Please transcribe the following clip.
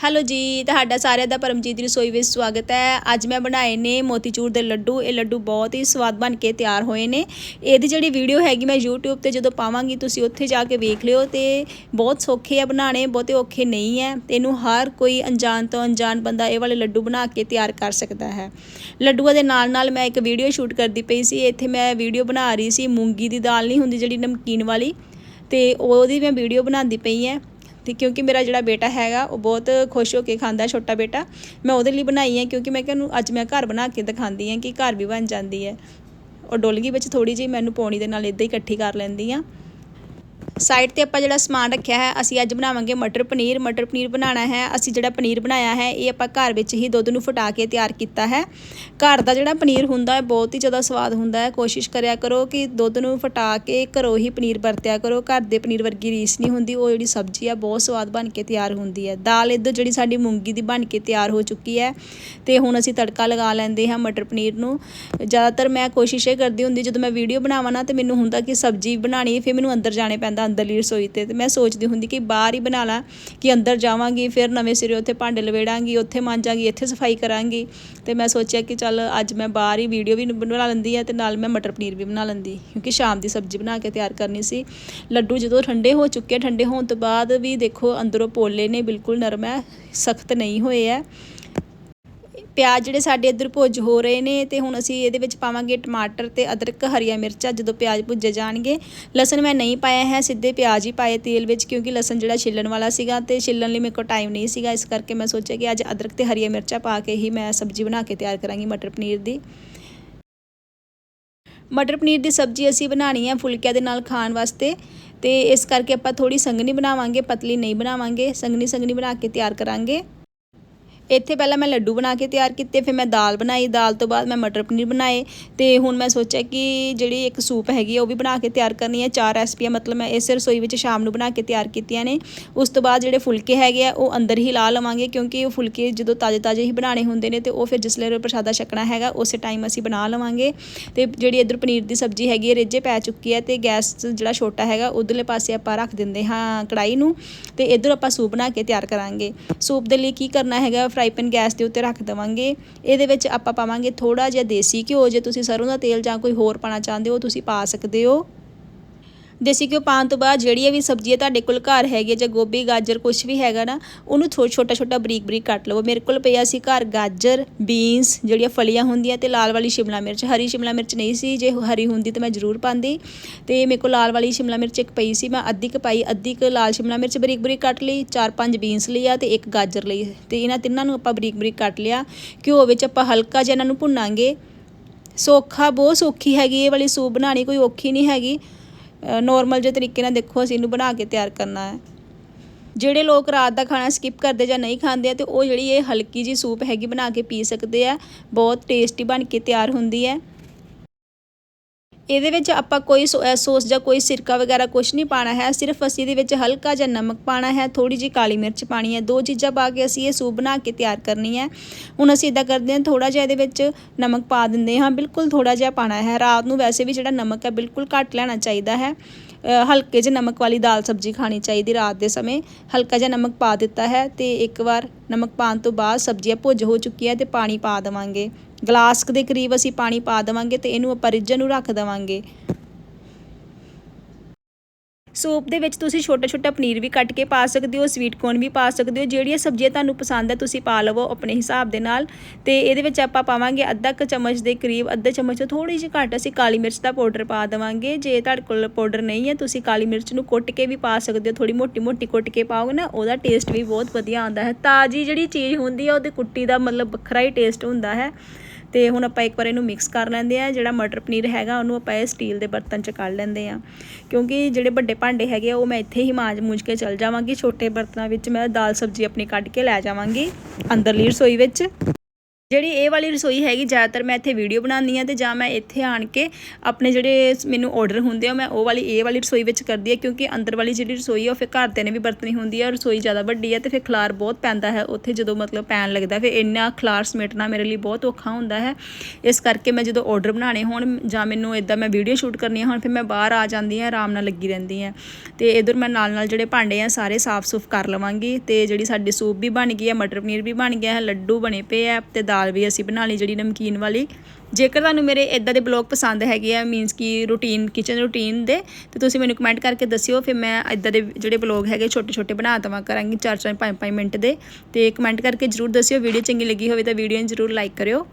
Hello ਜੀ, ਤੁਹਾਡਾ ਸਾਰਿਆਂ ਦਾ ਪਰਮਜੀਤ ਦੀ ਰਸੋਈ ਵਿੱਚ ਸਵਾਗਤ ਹੈ। ਅੱਜ ਮੈਂ ਬਣਾਏ ਨੇ ਮੋਤੀਚੂਰ ਦੇ ਲੱਡੂ। ਇਹ ਲੱਡੂ ਬਹੁਤ ਹੀ ਸਵਾਦ ਬਣ ਕੇ ਤਿਆਰ ਹੋਏ ਨੇ। ਇਹਦੀ ਜਿਹੜੀ ਵੀਡੀਓ ਹੈਗੀ ਮੈਂ YouTube ਤੇ ਜਦੋਂ ਪਾਵਾਂਗੀ, ਤੁਸੀਂ ਉੱਥੇ ਜਾ ਕੇ ਵੇਖ ਲਿਓ ਤੇ ਬਹੁਤ ਸੌਖੇ ਆ ਬਣਾਉਣੇ, ਬਹੁਤੇ ਔਖੇ ਨਹੀਂ ਹੈ। ਤੇ ਇਹਨੂੰ ਹਰ ਕੋਈ ਅਣਜਾਣ ਤੋਂ ਅਣਜਾਣ ਬੰਦਾ ਇਹ ਵਾਲੇ ਲੱਡੂ ਬਣਾ ਕੇ ਤਿਆਰ ਕਰ ਸਕਦਾ ਹੈ। ਲੱਡੂਆਂ ਦੇ ਨਾਲ ਨਾਲ ਮੈਂ ਇੱਕ ਵੀਡੀਓ ਸ਼ੂਟ ਕਰਦੀ ਪਈ ਸੀ। ਇੱਥੇ ਮੈਂ ਵੀਡੀਓ ਬਣਾ ਰਹੀ ਸੀ। ਮੂੰਗੀ ਦੀ ਦਾਲ ਨਹੀਂ ਹੁੰਦੀ ਜਿਹੜੀ ਨਮਕੀਨ ਵਾਲੀ। ਤੇ ਉਹਦੀ ਮੈਂ ਵੀਡੀਓ ਬਣਾਉਂਦੀ ਪਈ ਹੈ। ਤੇ ਕਿਉਂਕਿ ਮੇਰਾ ਜਿਹੜਾ ਬੇਟਾ ਹੈਗਾ, ਉਹ ਬਹੁਤ ਖੁਸ਼ ਹੋ ਕੇ ਖਾਂਦਾ ਛੋਟਾ ਬੇਟਾ। ਮੈਂ ਉਹਦੇ ਲਈ ਬਣਾਈ ਹੈ ਕਿਉਂਕਿ ਮੈਂ ਕਿਹਾ ਅੱਜ ਮੈਂ ਘਰ ਬਣਾ ਕੇ ਦਿਖਾਉਂਦੀ ਹਾਂ ਕਿ ਘਰ ਵੀ ਬਣ ਜਾਂਦੀ ਹੈ। ਉਹ ਡੋਲਗੀ ਵਿੱਚ ਥੋੜੀ ਜਿਹੀ ਮੈਨੂੰ ਪੌਣੀ ਦੇ ਨਾਲ ਇਦਾਂ ਹੀ ਇਕੱਠੀ ਕਰ ਲੈਂਦੀ ਆ ਸਾਈਡ ਤੇ ਆਪਾਂ ਜਿਹੜਾ ਸਮਾਨ ਰੱਖਿਆ ਹੈ, ਅਸੀਂ ਅੱਜ ਬਣਾਵਾਂਗੇ ਮਟਰ ਪਨੀਰ। ਮਟਰ ਪਨੀਰ ਬਣਾਉਣਾ ਹੈ, ਅਸੀਂ ਜਿਹੜਾ ਪਨੀਰ ਬਣਾਇਆ ਹੈ, ਇਹ ਆਪਾਂ ਘਰ ਵਿੱਚ ਹੀ ਦੁੱਧ ਨੂੰ ਫਟਾ ਕੇ ਤਿਆਰ ਕੀਤਾ ਹੈ। ਘਰ ਦਾ ਜਿਹੜਾ ਪਨੀਰ ਹੁੰਦਾ ਹੈ, ਬਹੁਤ ਹੀ ਜ਼ਿਆਦਾ ਸਵਾਦ ਹੁੰਦਾ ਹੈ। ਕੋਸ਼ਿਸ਼ ਕਰਿਆ ਕਰੋ ਕਿ ਦੁੱਧ ਨੂੰ ਫਟਾ ਕੇ ਘਰੋਂ ਹੀ ਪਨੀਰ ਵਰਤਿਆ ਕਰੋ। ਘਰ ਦੇ ਪਨੀਰ ਵਰਗੀ ਰੀਸ ਨਹੀਂ ਹੁੰਦੀ, ਉਹ ਜਿਹੜੀ ਸਬਜ਼ੀ ਆ ਬਹੁਤ ਸਵਾਦ ਬਣ ਕੇ ਤਿਆਰ ਹੁੰਦੀ ਹੈ। ਦਾਲ ਇੱਧਰ ਜਿਹੜੀ ਸਾਡੀ ਮੂੰਗੀ ਦੀ ਬਣ ਕੇ ਤਿਆਰ ਹੋ ਚੁੱਕੀ ਹੈ ਤੇ ਹੁਣ ਅਸੀਂ ਤੜਕਾ ਲਗਾ ਲੈਂਦੇ ਹਾਂ ਮਟਰ ਪਨੀਰ ਨੂੰ। ਜ਼ਿਆਦਾਤਰ ਮੈਂ ਕੋਸ਼ਿਸ਼ ਇਹ ਕਰਦੀ ਹੁੰਦੀ, ਜਦੋਂ ਮੈਂ ਵੀਡੀਓ ਬਣਾਵਾਂ ਨਾ, ਤੇ ਮੈਨੂੰ ਹੁੰਦਾ ਕਿ ਸਬਜ਼ੀ ਬਣਾਣੀ ਫਿਰ ਮੈਨੂੰ ਅੰਦਰ ਜਾਣੇ ਪੈਂਦਾ ਅੰਦਰਲੀ ਰਸੋਈ ਤੇ ਤੇ ਮੈਂ ਸੋਚਦੀ ਹੁੰਦੀ ਕਿ ਬਾਹਰ ਹੀ ਬਣਾ ਲਾਂ ਕਿ ਅੰਦਰ ਜਾਵਾਂਗੀ, ਫਿਰ ਨਵੇਂ ਸਿਰੇ ਉੱਥੇ ਭਾਂਡੇ ਲਵੇੜਾਂਗੀ, ਉੱਥੇ ਮਾਂਜਾਂਗੀ, ਇੱਥੇ ਸਫ਼ਾਈ ਕਰਾਂਗੀ। ਤੇ ਮੈਂ ਸੋਚਿਆ ਕਿ ਚੱਲ ਅੱਜ ਮੈਂ ਬਾਹਰ ਹੀ ਵੀਡੀਓ ਵੀ ਬਣਾ ਲੈਂਦੀ ਆ ਤੇ ਨਾਲ ਮੈਂ ਮਟਰ ਪਨੀਰ ਵੀ ਬਣਾ ਲੈਂਦੀ, ਕਿਉਂਕਿ ਸ਼ਾਮ ਦੀ ਸਬਜ਼ੀ ਬਣਾ ਕੇ ਤਿਆਰ ਕਰਨੀ ਸੀ। ਲੱਡੂ ਜਦੋਂ ਠੰਡੇ ਹੋ ਚੁੱਕੇ ਠੰਡੇ ਹੋਣ ਤੋਂ ਬਾਅਦ ਵੀ ਦੇਖੋ ਅੰਦਰੋਂ ਪੋਲੇ ਨੇ ਬਿਲਕੁਲ ਨਰਮ ਹੈ, ਸਖਤ ਨਹੀਂ ਹੋਏ ਹੈ। ਪਿਆਜ਼ ਜਿਹੜੇ ਸਾਡੇ ਇੱਧਰ ਭੁੱਜ ਹੋ ਰਹੇ ਨੇ ਤੇ ਹੁਣ ਅਸੀਂ ਇਹਦੇ ਵਿੱਚ ਪਾਵਾਂਗੇ ਟਮਾਟਰ ਤੇ ਅਦਰਕ, ਹਰੀਆਂ ਮਿਰਚਾਂ ਜਦੋਂ ਪਿਆਜ਼ ਭੁੱਜੇ ਜਾਣਗੇ। ਲਸਣ ਮੈਂ ਨਹੀਂ ਪਾਇਆ ਹੈ, ਸਿੱਧੇ ਪਿਆਜ਼ ਹੀ ਪਾਏ ਤੇਲ ਵਿੱਚ ਕਿਉਂਕਿ ਲਸਣ ਜਿਹੜਾ ਛਿੱਲਣ ਵਾਲਾ ਸੀਗਾ ਤੇ ਛਿੱਲਣ ਲਈ ਮੇਰੇ ਕੋਲ ਟਾਈਮ ਨਹੀਂ ਸੀਗਾ, ਇਸ ਕਰਕੇ ਮੈਂ ਸੋਚਿਆ ਕਿ ਅੱਜ ਅਦਰਕ ਤੇ ਹਰੀਆਂ ਮਿਰਚਾਂ ਪਾ ਕੇ ਹੀ ਮੈਂ ਸਬਜ਼ੀ ਬਣਾ ਕੇ ਤਿਆਰ ਕਰਾਂਗੀ ਮਟਰ ਪਨੀਰ ਦੀ। ਮਟਰ ਪਨੀਰ ਦੀ ਸਬਜ਼ੀ ਅਸੀਂ ਬਣਾਣੀ ਹੈ ਫੁਲਕਿਆਂ ਦੇ ਨਾਲ ਖਾਣ ਵਾਸਤੇ ਤੇ ਇਸ ਕਰਕੇ ਆਪਾਂ ਥੋੜੀ ਸੰਘਣੀ ਬਣਾਵਾਂਗੇ, ਪਤਲੀ ਨਹੀਂ ਬਣਾਵਾਂਗੇ ਸੰਘਣੀ ਸੰਘਣੀ ਬਣਾ ਕੇ ਤਿਆਰ ਕਰਾਂਗੇ। ਇੱਥੇ ਪਹਿਲਾਂ ਮੈਂ ਲੱਡੂ ਬਣਾ ਕੇ ਤਿਆਰ ਕੀਤੇ, ਫਿਰ ਮੈਂ ਦਾਲ ਬਣਾਈ। ਦਾਲ ਤੋਂ ਬਾਅਦ ਮੈਂ ਮਟਰ ਪਨੀਰ ਬਣਾਏ ਤੇ ਹੁਣ ਮੈਂ ਸੋਚਿਆ ਕਿ ਜਿਹੜੀ ਇੱਕ ਸੂਪ ਹੈਗੀ ਆ, ਉਹ ਵੀ ਬਣਾ ਕੇ ਤਿਆਰ ਕਰਨੀ ਹੈ ਚਾਰ ਰੈਸਪੀਆਂ, ਮਤਲਬ ਮੈਂ ਇਸੇ ਰਸੋਈ ਵਿੱਚ ਸ਼ਾਮ ਨੂੰ ਬਣਾ ਕੇ ਤਿਆਰ ਕੀਤੀਆਂ ਨੇ। ਉਸ ਤੋਂ ਬਾਅਦ ਜਿਹੜੇ ਫੁਲਕੇ ਹੈਗੇ ਆ, ਉਹ ਅੰਦਰ ਹੀ ਲਾ ਲਵਾਂਗੇ ਕਿਉਂਕਿ ਉਹ ਫੁਲਕੇ ਜਦੋਂ ਤਾਜ਼ੇ ਤਾਜ਼ੇ ਹੀ ਬਣਾਣੇ ਹੁੰਦੇ ਨੇ ਤੇ ਉਹ ਫਿਰ ਜਿਸਲੇ ਪ੍ਰਸ਼ਾਦਾ ਛਕਣਾ ਹੈਗਾ, ਉਸੇ ਟਾਈਮ ਅਸੀਂ ਬਣਾ ਲਵਾਂਗੇ। ਤੇ ਜਿਹੜੀ ਇਧਰ ਪਨੀਰ ਦੀ ਸਬਜ਼ੀ ਹੈਗੀ ਹੈ ਰਿੱਝੇ ਪੈ ਚੁੱਕੀ ਹੈ ਤੇ ਗੈਸ ਜਿਹੜਾ ਛੋਟਾ ਹੈਗਾ, ਉਧਰਲੇ ਪਾਸੇ ਆਪਾਂ ਰੱਖ ਦਿੰਦੇ ਹਾਂ ਕੜਾਈ ਨੂੰ ਤੇ ਇਧਰ ਆਪਾਂ ਸੂਪ ਬਣਾ ਕੇ ਤਿਆਰ ਕਰਾਂਗੇ। ਸੂਪ ਦੇ ਲਈ ਕੀ ਕਰਨਾ ਹੈਗਾ ਫਰਾਈ ਪੈਨ ਗੈਸ ਦੇ ਉੱਤੇ ਰੱਖ ਦੇਵਾਂਗੇ। ਇਹਦੇ ਵਿੱਚ ਆਪਾਂ ਪਾਵਾਂਗੇ ਥੋੜਾ ਜਿਹਾ ਦੇਸੀ ਘਿਓ। ਜੇ ਤੁਸੀਂ ਸਰੋਂ ਦਾ ਤੇਲ ਜਾਂ ਕੋਈ ਹੋਰ ਪਾਣਾ ਚਾਹੁੰਦੇ ਹੋ, ਤੁਸੀਂ ਪਾ ਸਕਦੇ ਹੋ। ਦੇਸੀ ਘਿਓ ਪਾਉਣ ਤੋਂ ਬਾਅਦ ਜਿਹੜੀ ਵੀ ਸਬਜ਼ੀ ਹੈ ਤੁਹਾਡੇ ਕੋਲ ਘਰ ਹੈਗੀ ਜਾਂ ਗੋਭੀ, ਗਾਜਰ ਕੁਝ ਵੀ ਹੈਗਾ ਨਾ, ਉਹਨੂੰ ਛੋਟਾ ਛੋਟਾ ਬਰੀਕ ਬਰੀਕ ਕੱਟ ਲਵੋ। ਮੇਰੇ ਕੋਲ ਪਿਆ ਸੀ ਘਰ ਗਾਜਰ ਬੀਨਸ ਜਿਹੜੀਆਂ ਫਲੀਆਂ ਹੁੰਦੀਆਂ ਤੇ ਲਾਲ ਵਾਲੀ ਸ਼ਿਮਲਾ ਮਿਰਚ। ਹਰੀ ਸ਼ਿਮਲਾ ਮਿਰਚ ਨਹੀਂ ਸੀ, ਜੇ ਹਰੀ ਹੁੰਦੀ ਤਾਂ ਮੈਂ ਜ਼ਰੂਰ ਪਾਉਂਦੀ। ਤੇ ਮੇਰੇ ਕੋਲ ਲਾਲ ਵਾਲੀ ਸ਼ਿਮਲਾ ਮਿਰਚ ਇੱਕ ਪਈ ਸੀ, ਮੈਂ ਅੱਧੀ ਕ ਪਾਈ, ਅੱਧੀ ਕ ਲਾਲ ਸ਼ਿਮਲਾ ਮਿਰਚ ਬਰੀਕ ਬਰੀਕ ਕੱਟ ਲਈ ਚਾਰ ਪੰਜ ਬੀਨਸ ਲਿਆ ਤੇ ਇੱਕ ਗਾਜਰ ਲਈ। ਤੇ ਇਹਨਾਂ ਤਿੰਨਾਂ ਨੂੰ ਆਪਾਂ ਬਰੀਕ ਬਰੀਕ ਕੱਟ ਲਿਆ। ਘਿਓ ਵਿੱਚ ਆਪਾਂ ਹਲਕਾ ਜਿਹਾ ਇਹਨਾਂ ਨੂੰ ਭੁੰਨਾਂਗੇ। ਸੌਖਾ, ਬਹੁਤ ਸੌਖੀ ਹੈਗੀ, ਇਹ ਵਾਲੀ ਸੂਪ ਬਣਾਣੀ ਕੋਈ ਔਖੀ ਨਹੀਂ ਹੈਗੀ। ਨੋਰਮਲ ਜਿਹੇ ਤਰੀਕੇ ਨਾਲ ਦੇਖੋ ਅਸੀਂ ਇਹਨੂੰ ਬਣਾ ਕੇ ਤਿਆਰ ਕਰਨਾ ਹੈ। ਜਿਹੜੇ ਲੋਕ ਰਾਤ ਦਾ ਖਾਣਾ ਸਕਿਪ ਕਰਦੇ ਜਾਂ ਨਹੀਂ ਖਾਂਦੇ ਆ, ਤੇ ਉਹ ਜਿਹੜੀ ਇਹ ਹਲਕੀ ਜੀ ਸੂਪ ਹੈਗੀ ਬਣਾ ਕੇ ਪੀ ਸਕਦੇ ਆ, ਬਹੁਤ ਟੇਸਟੀ ਬਣ ਕੇ ਤਿਆਰ ਹੁੰਦੀ ਹੈ। ਇਹਦੇ ਵਿੱਚ ਆਪਾਂ ਕੋਈ ਸੌਸ ਜਾਂ ਕੋਈ ਸਿਰਕਾ ਵਗੈਰਾ ਕੁਝ ਨਹੀਂ ਪਾਣਾ ਹੈ। ਸਿਰਫ ਅਸੀਂ ਇਹਦੇ ਵਿੱਚ ਹਲਕਾ ਜਿਹਾ ਨਮਕ ਪਾਣਾ ਹੈ। ਥੋੜੀ ਜਿਹੀ ਕਾਲੀ ਮਿਰਚ ਪਾਣੀ ਹੈ। ਦੋ ਚੀਜ਼ਾਂ ਪਾ ਕੇ ਅਸੀਂ ਇਹ ਸੂਪ ਬਣਾ ਕੇ ਤਿਆਰ ਕਰਨੀ ਹੈ। ਹੁਣ ਅਸੀਂ ਇਦਾਂ ਕਰਦੇ ਹਾਂ ਥੋੜਾ ਜਿਹਾ ਇਹਦੇ ਵਿੱਚ ਨਮਕ ਪਾ ਦਿੰਦੇ ਹਾਂ। ਬਿਲਕੁਲ ਥੋੜਾ ਜਿਹਾ ਪਾਣਾ ਹੈ। ਰਾਤ ਨੂੰ ਵੈਸੇ ਵੀ ਜਿਹੜਾ ਨਮਕ ਹੈ, ਬਿਲਕੁਲ ਘੱਟ ਲੈਣਾ ਚਾਹੀਦਾ ਹੈ। ਹਲਕੇ ਜਿਹੇ ਨਮਕ ਵਾਲੀ ਦਾਲ ਸਬਜ਼ੀ ਖਾਣੀ ਚਾਹੀਦੀ ਰਾਤ ਦੇ ਸਮੇਂ। ਹਲਕਾ ਜਿਹਾ ਨਮਕ ਪਾ ਦਿੱਤਾ ਹੈ ਤੇ ਇੱਕ ਵਾਰ ਨਮਕ ਪਾਣ ਤੋਂ ਬਾਅਦ ਸਬਜ਼ੀਆਂ ਭੁੱਜ ਹੋ ਚੁੱਕੀ ਹੈ ਤੇ ਪਾਣੀ ਪਾ ਦੇਵਾਂਗੇ। ਗਲਾਸ ਦੇ ਕਰੀਬ ਅਸੀਂ ਪਾਣੀ ਪਾ ਦੇਵਾਂਗੇ ਤੇ ਇਹਨੂੰ ਆਪਾਂ ਰਿੱਝਣ ਨੂੰ ਰੱਖ ਦੇਵਾਂਗੇ। ਸੂਪ ਦੇ ਵਿੱਚ ਤੁਸੀਂ ਛੋਟਾ ਛੋਟਾ ਪਨੀਰ ਵੀ ਕੱਟ ਕੇ ਪਾ ਸਕਦੇ ਹੋ ਸਵੀਟ ਕੋਰਨ ਵੀ ਪਾ ਸਕਦੇ ਹੋ, ਜਿਹੜੀਆਂ ਸਬਜ਼ੀਆਂ ਤੁਹਾਨੂੰ ਪਸੰਦ ਹੈ ਤੁਸੀਂ ਪਾ ਲਵੋ ਆਪਣੇ ਹਿਸਾਬ ਦੇ ਨਾਲ। ਤੇ ਇਹਦੇ ਵਿੱਚ ਆਪਾਂ ਪਾਵਾਂਗੇ ਅੱਧਾ ਕ ਚਮਚ ਦੇ ਕਰੀਬ, ਅੱਧਾ ਚਮਚ ਤੋਂ ਥੋੜੀ ਜਿਹੀ ਘੱਟ ਅਸੀਂ ਕਾਲੀ ਮਿਰਚ ਦਾ ਪਾਊਡਰ ਪਾ ਦੇਵਾਂਗੇ। ਜੇ ਤੁਹਾਡੇ ਕੋਲ ਪਾਊਡਰ ਨਹੀਂ ਹੈ, ਤੁਸੀਂ ਕਾਲੀ ਮਿਰਚ ਨੂੰ ਕੁੱਟ ਕੇ ਵੀ ਪਾ ਸਕਦੇ ਹੋ ਥੋੜੀ ਮੋਟੀ ਮੋਟੀ ਕੁੱਟ ਕੇ ਪਾਓਗੇ ਨਾ, ਉਹਦਾ ਟੇਸਟ ਵੀ ਬਹੁਤ ਵਧੀਆ ਆਉਂਦਾ ਹੈ। ਤਾਜ਼ੀ ਜਿਹੜੀ ਚੀਜ਼ ਹੁੰਦੀ ਹੈ, ਉਹਦੇ ਕੁੱਟੀ ਦਾ ਮਤਲਬ ਵੱਖਰਾ ਹੀ ਟੇਸਟ ਹੁੰਦਾ ਹੈ। ਤੇ ਹੁਣ ਆਪਾਂ ਇੱਕ ਵਾਰ ਇਹਨੂੰ ਮਿਕਸ ਕਰ ਲੈਂਦੇ ਆ ਜਿਹੜਾ ਮਟਰ ਪਨੀਰ ਹੈਗਾ, ਉਹਨੂੰ ਆਪਾਂ ਇਹ ਸਟੀਲ ਦੇ ਬਰਤਨ 'ਚ ਕੱਢ ਲੈਂਦੇ ਆ ਕਿਉਂਕਿ ਜਿਹੜੇ ਵੱਡੇ ਭਾਂਡੇ ਹੈਗੇ ਆ, ਉਹ ਮੈਂ ਇੱਥੇ ਹੀ ਮਾਂਜ ਮੂੰਜ ਕੇ ਚਲ ਜਾਵਾਂਗੀ। ਛੋਟੇ ਬਰਤਨਾਂ ਵਿੱਚ ਮੈਂ ਦਾਲ ਸਬਜ਼ੀ ਆਪਣੀ ਕੱਢ ਕੇ ਲੈ ਜਾਵਾਂਗੀ ਅੰਦਰਲੀ ਰਸੋਈ ਵਿੱਚ। ਜਿਹੜੀ ਇਹ ਵਾਲੀ ਰਸੋਈ ਹੈਗੀ, ਜ਼ਿਆਦਾਤਰ ਮੈਂ ਇੱਥੇ ਵੀਡੀਓ ਬਣਾਉਂਦੀ ਆ ਤੇ ਜਾਂ ਮੈਂ ਇੱਥੇ ਆਣ ਕੇ ਆਪਣੇ ਜਿਹੜੇ ਮੈਨੂੰ ਆਰਡਰ ਹੁੰਦੇ ਆ, ਮੈਂ ਉਹ ਵਾਲੀ, ਇਹ ਵਾਲੀ ਰਸੋਈ ਵਿੱਚ ਕਰਦੀ ਆ ਕਿਉਂਕਿ ਅੰਦਰ ਵਾਲੀ ਜਿਹੜੀ ਰਸੋਈ ਆ, ਉਹ ਫਿਰ ਘਰਦਿਆਂ ਨੇ ਵੀ ਵਰਤਣੀ ਹੁੰਦੀ ਆ, ਰਸੋਈ ਜ਼ਿਆਦਾ ਵੱਡੀ ਆ ਤੇ ਫਿਰ ਖਲਾਰ ਬਹੁਤ ਪੈਂਦਾ ਹੈ, ਉੱਥੇ ਜਦੋਂ ਮਤਲਬ ਪੈਣ ਲੱਗਦਾ, ਫਿਰ ਇੰਨਾ ਖਲਾਰ ਸਮੇਟਣਾ ਮੇਰੇ ਲਈ ਬਹੁਤ ਔਖਾ ਹੁੰਦਾ ਹੈ। ਇਸ ਕਰਕੇ ਮੈਂ ਜਦੋਂ ਆਰਡਰ ਬਣਾਉਣੇ ਹੋਣ ਜਾਂ ਮੈਨੂੰ ਇਦਾਂ ਮੈਂ ਵੀਡੀਓ ਸ਼ੂਟ ਕਰਨੀ ਹੋਣ, ਫਿਰ ਮੈਂ ਬਾਹਰ ਆ ਜਾਂਦੀ ਆ ਆਰਾਮ ਨਾਲ ਲੱਗੀ ਰਹਿੰਦੀ ਆ ਤੇ ਇਧਰ ਮੈਂ ਨਾਲ ਨਾਲ ਜਿਹੜੇ ਭਾਂਡੇ ਆ, ਸਾਰੇ ਸਾਫ਼ ਸੁਫ ਕਰ ਲਵਾਂਗੀ ਤੇ ਜਿਹੜੀ ਸਾਡੀ ਸੂਪ ਵੀ ਬਣ ਗਈ ਆ ਮਟਰ ਪਨੀਰ ਵੀ ਬਣ ਗਿਆ ਹੈ, ਲੱਡੂ ਬਣੇ ਪਏ ਆ ਤੇ ਦਾਲ ਵੀ ਅਸੀਂ ਬਣਾ ਲਈ ਜਿਹੜੀ ਨਮਕੀਨ ਵਾਲੀ। ਜੇਕਰ ਤੁਹਾਨੂੰ ਮੇਰੇ ਇਦਾਂ ਦੇ ਬਲੌਗ ਪਸੰਦ ਹੈਗੇ ਆ ਮੀਨਸ ਕਿ ਰੂਟੀਨ ਕਿਚਨ ਰੂਟੀਨ ਦੇ, ਤੇ ਤੁਸੀਂ ਮੈਨੂੰ ਕਮੈਂਟ ਕਰਕੇ ਦੱਸਿਓ, ਫਿਰ ਮੈਂ ਇਦਾਂ ਦੇ ਜਿਹੜੇ ਬਲੌਗ ਹੈਗੇ ਛੋਟੇ ਛੋਟੇ ਬਣਾ ਦਵਾਂ, ਕਰਾਂਗੀ 4-4 5-5 ਮਿੰਟ ਦੇ। ਤੇ ਕਮੈਂਟ ਕਰਕੇ ਜਰੂਰ ਦੱਸਿਓ ਵੀਡੀਓ ਚੰਗੀ ਲੱਗੀ ਹੋਵੇ ਤਾਂ ਵੀਡੀਓ ਨੂੰ ਜਰੂਰ ਲਾਈਕ ਕਰਿਓ।